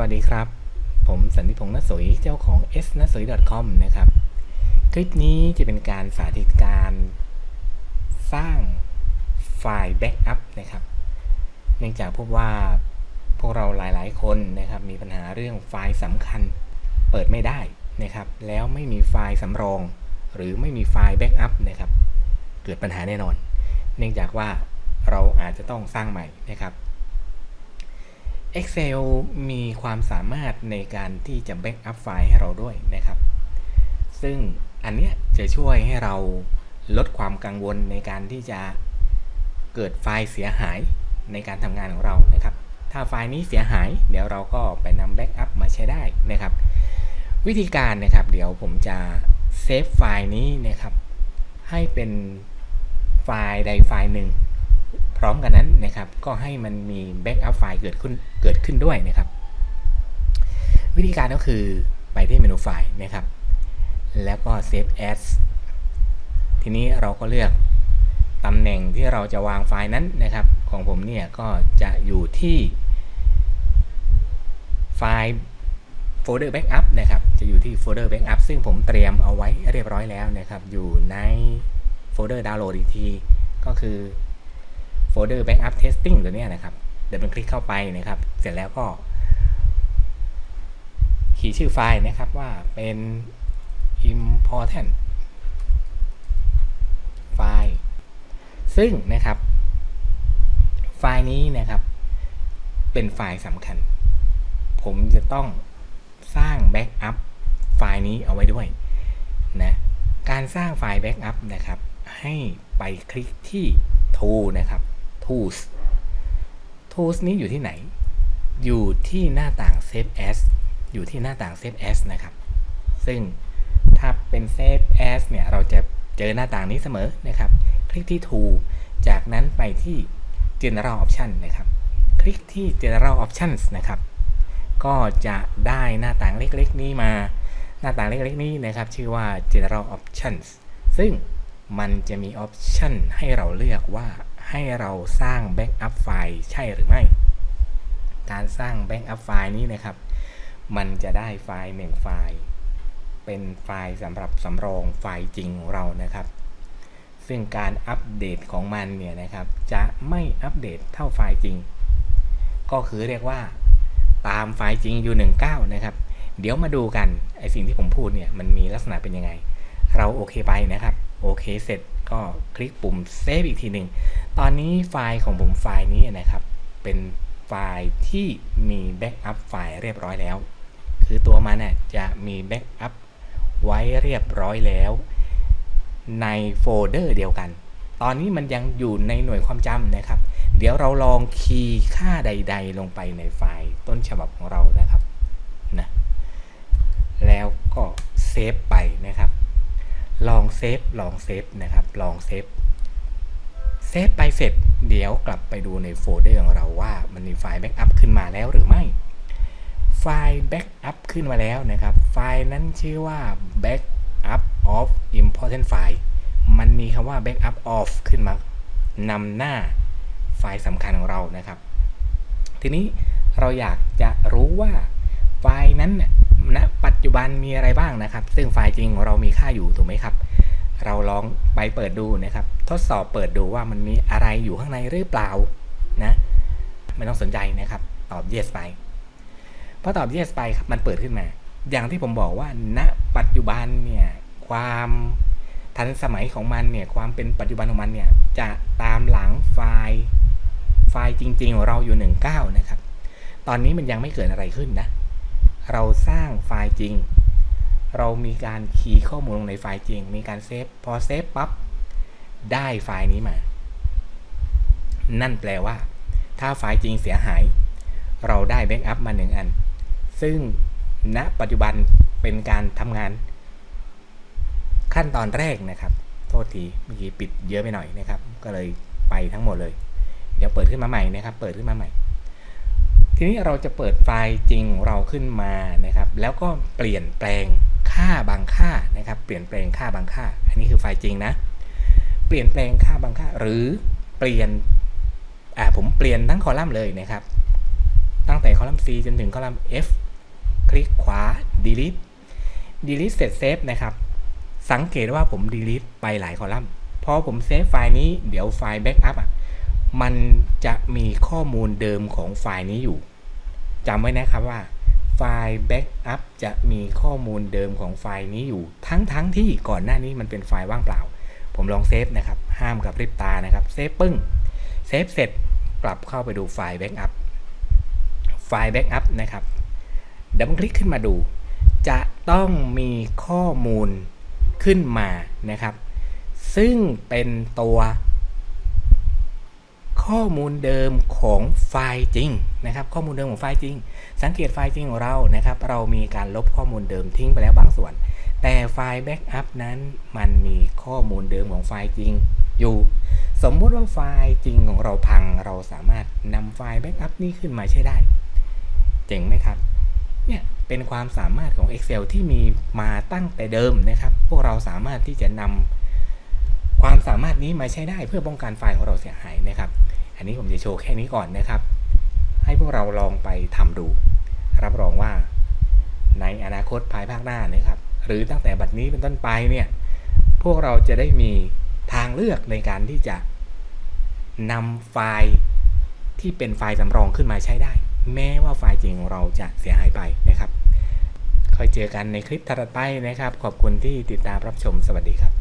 วัสดีครับ ผมสันติพงษ์นสวยเจ้าของ s n a s o y com นะครับ คลิปนี้จะเป็นการสาธิตการสร้างไฟล์แบ็กอัพนะครับ เนื่องจากพบว่าพวกเราหลายๆ คนนะครับ มีปัญหาเรื่องไฟล์สำคัญเปิดไม่ได้นะครับ แล้วไม่มีไฟล์สำรอง หรือไม่มีไฟล์แบ็กอัพนะครับ เกิดปัญหาแน่นอน เนื่องจากว่าเราอาจจะต้องสร้างใหม่นะครับ Excel มีความสามารถในการที่จะแบ็กอัพไฟล์ให้เราด้วยนะครับ ซึ่งอันเนี้ยจะช่วยให้เราลดความกังวลในการที่จะเกิดไฟล์เสียหายในการทำงานของเรานะครับ ถ้าไฟล์นี้เสียหาย เดี๋ยวเราก็ไปนำแบ็กอัพมาใช้ได้นะครับ วิธีการนะครับ เดี๋ยวผมจะเซฟไฟล์นี้นะครับ ให้เป็นไฟล์ใดไฟล์หนึ่ง พร้อมกันนั้นนะครับ ก็ให้มันมีแบ็กอัพไฟล์เกิดขึ้นเกิดขึ้นด้วยนะครับ วิธีการก็คือไปที่เมนูไฟล์นะครับ แล้วก็ Save As ทีนี้เราก็เลือกตำแหน่งที่เราจะวางไฟล์นั้นนะครับ ของผมเนี่ยก็จะอยู่ที่ไฟล์โฟลเดอร์แบ็กอัพนะครับ จะอยู่ที่โฟลเดอร์แบ็กอัพซึ่งผมเตรียมเอาไว้เรียบร้อยแล้วนะครับ อยู่ในโฟลเดอร์ดาวน์โหลดอีกที ก็คือ โฟลเดอร์ Backup Testing ตัวนี้นะครับ เดี๋ยวมันคลิกเข้าไปนะครับ เสร็จแล้วก็ ขีดชื่อไฟล์นะครับว่าเป็น important ไฟล์ ซึ่งนะครับ ไฟล์นี้นะครับ เป็นไฟล์สำคัญ ผมจะต้องสร้างแบ็กอัพไฟล์นี้เอาไว้ด้วยนะการสร้างไฟล์แบ็กอัพนะครับ ให้ไปคลิกที่ tool นะครับ tools tools นี้อยู่ที่ไหน อยู่ที่หน้าต่าง save as อยู่ที่หน้าต่าง save as นะครับ ซึ่งถ้าเป็น save as เนี่ย เราจะเจอหน้าต่างนี้เสมอนะครับ คลิกที่ tool จากนั้นไปที่ general option นะครับ คลิกที่ general options นะครับ ก็จะได้หน้าต่างเล็กๆ นี้มา หน้าต่างเล็กๆ นี้นะครับ ชื่อว่า general options ซึ่งมันจะมีออปชันให้เราเลือกว่า ให้เราสร้างแบ็กอัพไฟล์ใช่หรือไม่ การสร้างแบ็กอัพไฟล์นี้นะครับ มันจะได้ไฟล์หนึ่งไฟล์ เป็นไฟล์สำหรับสำรองไฟล์จริงของเรานะครับ ซึ่งการอัปเดตของมันเนี่ยนะครับ จะไม่อัปเดตเท่าไฟล์จริง ก็คือเรียกว่าตามไฟล์จริงอยู่19นะครับ เดี๋ยวมาดูกันไอสิ่งที่ผมพูดเนี่ยมันมีลักษณะเป็นยังไง เราโอเคไปนะครับ โอเคเสร็จก็คลิกปุ่มเซฟอีกทีหนึ่ง ตอนนี้ไฟล์ของผมไฟล์นี้นะครับ เป็นไฟล์ที่มีแบ็กอัพไฟล์เรียบร้อยแล้ว คือตัวมันน่ยจะมีแบ็กอัพไว้เรียบร้อยแล้ว ในโฟลเดอร์เดียวกัน ตอนนี้มันยังอยู่ในหน่วยความจำนะครับ เดี๋ยวเราลองคีย์ค่าใด ๆ ลงไปในไฟล์ต้นฉบับของเรานะครับนะแล้วก็เซฟไปนะครับ ลองเซฟ ลองเซฟนะครับ ลองเซฟ เซฟไปเสร็จ เดี๋ยวกลับไปดูในโฟลเดอร์ของเราว่ามันมีไฟล์แบ็กอัพขึ้นมาแล้วหรือไม่ ไฟล์แบ็กอัพขึ้นมาแล้วนะครับ ไฟล์นั้นชื่อว่า backup of important file มันมีคำว่า backup of ขึ้นมานำหน้าไฟล์สำคัญของเรานะครับ ทีนี้เราอยากจะรู้ว่าไฟล์นั้นน่ะณปัจจุบันมีอะไรบ้างนะครับ ซึ่งไฟล์จริงของเรามีค่าอยู่ถูกไหมครับ เราลองไปเปิดดูนะครับ ทดสอบเปิดดูว่ามันมีอะไรอยู่ข้างในหรือเปล่านะไม่ต้องสนใจนะครับ ตอบ yes ไปพอตอบ yes ไปครับมันเปิดขึ้นมา อย่างที่ผมบอกว่าณปัจจุบันเนี่ยความทันสมัยของมันเนี่ยความเป็นปัจจุบันของมันเนี่ยจะตามหลังไฟล์ไฟล์จริงๆของเราอยู่ 19 นะครับ ตอนนี้มันยังไม่เกิดอะไรขึ้นนะ เราสร้างไฟล์จริง เรามีการคีย์ข้อมูลลงในไฟล์จริง มีการเซฟ พอเซฟปั๊บ ได้ไฟล์นี้มา นั่นแปลว่า ถ้าไฟล์จริงเสียหาย เราได้แบ็กอัพมาหนึ่งอัน ซึ่งณปัจจุบันเป็นการทำงาน ขั้นตอนแรกนะครับ โทษทีเมื่อกี้ปิดเยอะไปหน่อยนะครับ ก็เลยไปทั้งหมดเลย เดี๋ยวเปิดขึ้นมาใหม่นะครับ เปิดขึ้นมาใหม่ทีนี้เราจะเปิดไฟล์จริงเราขึ้นมานะครับ แล้วก็เปลี่ยนแปลง ค่าบางค่านะครับเปลี่ยนแปลงค่าบางค่า อันนี้คือไฟล์จริงนะ เปลี่ยนแปลงค่าบางค่า หรือเปลี่ยนอ่าผมเปลี่ยนทั้งคอลัมน์เลยนะครับ ตั้งแต่คอลัมน์ C จนถึงคอลัมน์ F คลิกขวา delete delete เสร็จเซฟนะครับ สังเกตว่าผม delete ไปหลายคอลัมน์พอผมเซฟไฟล์นี้เดี๋ยวไฟล์ backup อะมันจะมีข้อมูลเดิมของไฟล์นี้อยู่จำไว้นะครับว่า ไฟล์ backup จะมีข้อมูลเดิมของไฟล์นี้อยู่ทั้งทั้งที่ก่อนหน้านี้มันเป็นไฟล์ว่างเปล่า ผมลองเซฟนะครับห้ามกับริบตานะครับเซฟปึ้งเซฟเสร็จกลับเข้าไปดูไฟล์ backup ไฟล์ backup นะครับดับคลิกขึ้นมาดู จะต้องมีข้อมูลขึ้นมานะครับ ซึ่งเป็นตัวข้อมูลเดิมของไฟล์จริงนะครับ ข้อมูลเดิมของไฟล์จริง สังเกตไฟล์จริงของเรานะครับ เรามีการลบข้อมูลเดิมทิ้งไปแล้วบางส่วน แต่ไฟล์แบ็กอัพนั้นมันมีข้อมูลเดิมของไฟล์จริงอยู่ สมมุติว่าไฟล์จริงของเราพัง เราสามารถนำไฟล์แบ็กอัพนี้ขึ้นมาใช้ได้ เจ๋งไหมครับเนี่ยเป็นความสามารถของ Excel ที่มีมาตั้งแต่เดิมนะครับ พวกเราสามารถที่จะนำความสามารถนี้มาใช้ได้เพื่อป้องกันไฟล์ของเราเสียหายนะครับ อันนี้ผมจะโชว์แค่นี้ก่อนนะครับ ให้พวกเราลองไปทำดู รับรองว่าในอนาคตภายภาคหน้านะครับหรือตั้งแต่บัดนี้เป็นต้นไปเนี่ยพวกเราจะได้มีทางเลือกในการที่จะนำไฟล์ที่เป็นไฟล์สำรองขึ้นมาใช้ได้ แม้ว่าไฟล์จริงของเราจะเสียหายไปนะครับค่อยเจอกันในคลิปถัดไปนะครับ ขอบคุณที่ติดตามรับชมสวัสดีครับ